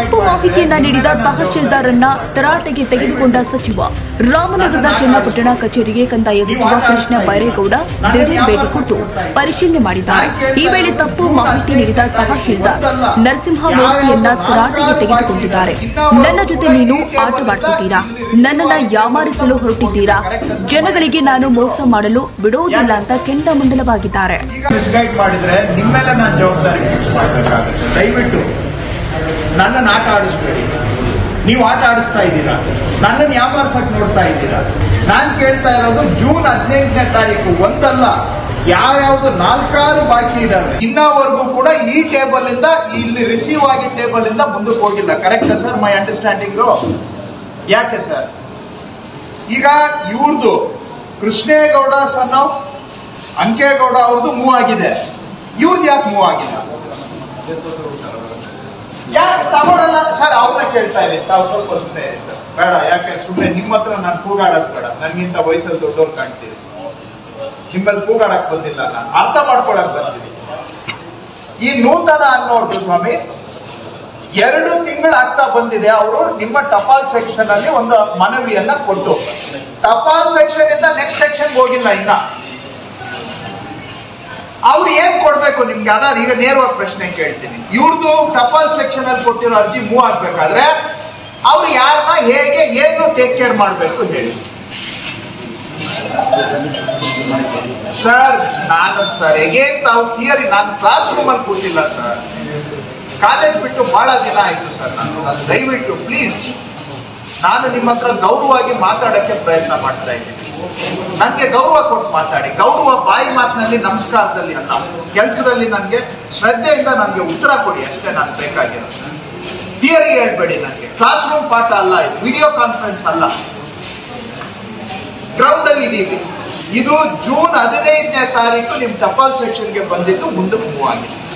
ತಪ್ಪು ಮಾಹಿತಿಯನ್ನ ನೀಡಿದ ತಹಶೀಲ್ದಾರನ್ನ ತರಾಟೆಗೆ ತೆಗೆದುಕೊಂಡ ಸಚಿವ, ರಾಮನಗರದ ಚನ್ನಪಟ್ಟಣ ಕಚೇರಿಗೆ ಕಂದಾಯ ಸಚಿವ ಕೃಷ್ಣ ಬೈರೇಗೌಡ ದಿಢೀರ್ ಭೇಟಿ ಕೊಟ್ಟು ಪರಿಶೀಲನೆ ಮಾಡಿದ್ದಾರೆ. ಈ ವೇಳೆ ತಪ್ಪು ಮಾಹಿತಿ ನೀಡಿದ ತಹಶೀಲ್ದಾರ್, ನರಸಿಂಹ ಮೂರ್ತಿಯನ್ನ ತರಾಟೆಗೆ ತೆಗೆದುಕೊಂಡಿದ್ದಾರೆ. ನನ್ನ ಜೊತೆ ನೀನು ಆಟವಾಡ್ತಿದ್ದೀರಾ? ನನ್ನನ್ನ ಯಾಮಾರಿಸಲು ಹೊರಟಿದ್ದೀರಾ? ಜನಗಳಿಗೆ ನಾನು ಮೋಸ ಮಾಡಲು ಬಿಡುವುದಿಲ್ಲ ಅಂತ ಕೆಂಡ ಮುಂದಲವಾಗಿದ್ದಾರೆ ಮಿಸ್ಗೈಡ್ ಮಾಡಿದ್ರೆ ನಿಮ್ಮ ಮೇಲೆ ನಾನು ಜವಾಬ್ದಾರಿ ಫಿಕ್ಸ್ ಮಾಡಬೇಕಾಗುತ್ತೆ. ದಯವಿಟ್ಟು ನನ್ನನ್ನು ಆಟ ಆಡಿಸ್ಬೇಡಿ. ನೀವು ಆಟ ಆಡಿಸ್ತಾ ಇದ್ದೀರಾ? ನನ್ನನ್ನು ಯಾಮಾರ್ಸಕ್ ನೋಡ್ತಾ ಇದ್ದೀರಾ? ನಾನು ಕೇಳ್ತಾ ಇರೋದು ಜೂನ್ ಹದಿನೆಂಟನೇ ತಾರೀಕು ಒಂದಲ್ಲ. ಯಾವ್ಯಾವ್ದು ನಾಲ್ಕಾರು ಬಾಕಿ ಇದಾವೆ. ಇನ್ನವರೆಗೂ ಕೂಡ ಈ ಟೇಬಲ್ ಇಂದ, ಇಲ್ಲಿ ರಿಸೀವ್ ಆಗಿ ಟೇಬಲ್ ಇಂದ ಮುಂದಕ್ಕೆ ಹೋಗಿಲ್ಲ. ಕರೆಕ್ಟ್ ಸರ್ ಮೈ ಅಂಡರ್ಸ್ಟ್ಯಾಂಡಿಂಗು ಯಾಕೆ ಸರ್ ಈಗ ಇವ್ರದ್ದು ಕೃಷ್ಣೇಗೌಡ ಸನ್ ಆಫ್ ಅಂಕೇಗೌಡ ಅವ್ರದ್ದು ಮೂವ್ ಆಗಿದೆ. ಇವ್ರದ್ದು ಯಾಕೆ ಮೂವ್ ಆಗಿಲ್ಲ? ಯಾಕೆ ತಗೊಳಲ್ಲ? ಸರ್, ಅವ್ರನ್ನ ಕೇಳ್ತಾ ಇದ್ದೀನಿ. ತಾವು ಸ್ವಲ್ಪ ಸುಮ್ಮನೆ ಸರ್. ಬೇಡ, ಯಾಕೆ ಸುಮ್ಮನೆ ನಿಮ್ಮ ಹತ್ರ ನಾನು ಕೂಗಾಡೋದು ಬೇಡ. ನನ್ಗಿಂತ ವಯಸ್ಸಲ್ಲಿ ದೊಡ್ಡವ್ರು ಕಾಣ್ತೀರಿ. ನಿಮ್ಮಲ್ಲಿ ಕೂಗಾಡಕ್ ಬಂದಿಲ್ಲ ನಾನು. ಅರ್ಥ ಮಾಡ್ಕೊಳಕ್ ಬಂದಿದ್ದೀನಿ. ಈ ನೂತನ ಅನ್ನೋದು ಸ್ವಾಮಿ, ಎರಡು ತಿಂಗಳು ಆಗ್ತಾ ಬಂದಿದೆ. ಅವರು ನಿಮ್ಮ ಟಪಾಲ್ ಸೆಕ್ಷನ್ ಅಲ್ಲಿ ಒಂದು ಮನವಿಯನ್ನ ಕೊಟ್ಟು ಟಪಾಲ್ ಸೆಕ್ಷನ್ ಇಂದ ನೆಕ್ಸ್ಟ್ ಸೆಕ್ಷನ್ ಹೋಗಿಲ್ಲ ಇನ್ನ. ಅವ್ರು ಏನ್ ಕೊಡ್ಬೇಕು ನಿಮ್ಗೆ? ಅದಾದ ಈಗ ನೇರವಾಗಿ ಪ್ರಶ್ನೆ ಕೇಳ್ತೀನಿ. ಇವ್ರದ್ದು ಟಪಾಲ್ ಸೆಕ್ಷನ್ ಅಲ್ಲಿ ಕೊಟ್ಟಿರೋ ಅರ್ಜಿ ಮೂವ್ ಆಗ್ಬೇಕಾದ್ರೆ ಅವ್ರು ಯಾರನ್ನ ಹೇಗೆ, ಏನು ಟೇಕ್ ಕೇರ್ ಮಾಡ್ಬೇಕು ಹೇಳಿ. ಸರ್ ನಾನು ಸರ್, ಹೇಗೆ ತಾವು ಥಿಯರಿ ನಾನು ಕ್ಲಾಸ್ ರೂಮ್ ಅಲ್ಲಿ ಕೂತಿಲ್ಲ ಸರ್. ಕಾಲೇಜ್ ಬಿಟ್ಟು ಬಹಳ ದಿನ ಆಯ್ತು ಸರ್ ನಾನು ದಯವಿಟ್ಟು ಪ್ಲೀಸ್ ನಾನು ನಿಮ್ಮ ಹತ್ರ ಗೌರವವಾಗಿ ಮಾತಾಡಕ್ಕೆ ಪ್ರಯತ್ನ ಮಾಡ್ತಾ ಇದ್ದೀನಿ. ನನಗೆ ಗೌರವ ಕೊಟ್ಟು ಮಾತಾಡಿ. ಗೌರವ ಬಾಯಿ ಮಾತಿನಲ್ಲಿ ನಮಸ್ಕಾರದಲ್ಲಿ ಅಲ್ಲ. ಕೆಲಸದಲ್ಲಿ ನನಗೆ ಶ್ರದ್ಧೆಯಿಂದ ನನಗೆ ಉತ್ತರ ಕೊಡಿ. ಅಷ್ಟೇ ನಾನು ಬೇಕಾಗಿರೋದು. ಥಿಯರಿ ಹೇಳ್ಬೇಡಿ ನನಗೆ ಕ್ಲಾಸ್ ರೂಮ್ ಪಾಠ ಅಲ್ಲ ಇದು. ವಿಡಿಯೋ ಕಾನ್ಫರೆನ್ಸ್ ಅಲ್ಲ. ಗ್ರೌಂಡ್ ಅಲ್ಲಿ ಇದೀವಿ. ಇದು ಜೂನ್ ಹದಿನೈದನೇ ತಾರೀಕು ನಿಮ್ ಟಪಾಲ್ ಸೆಕ್ಷನ್ಗೆ ಬಂದಿದ್ದು, ಮುಂದಕ್ಕೆ ಮೂವ್ ಆಗಿದೆ.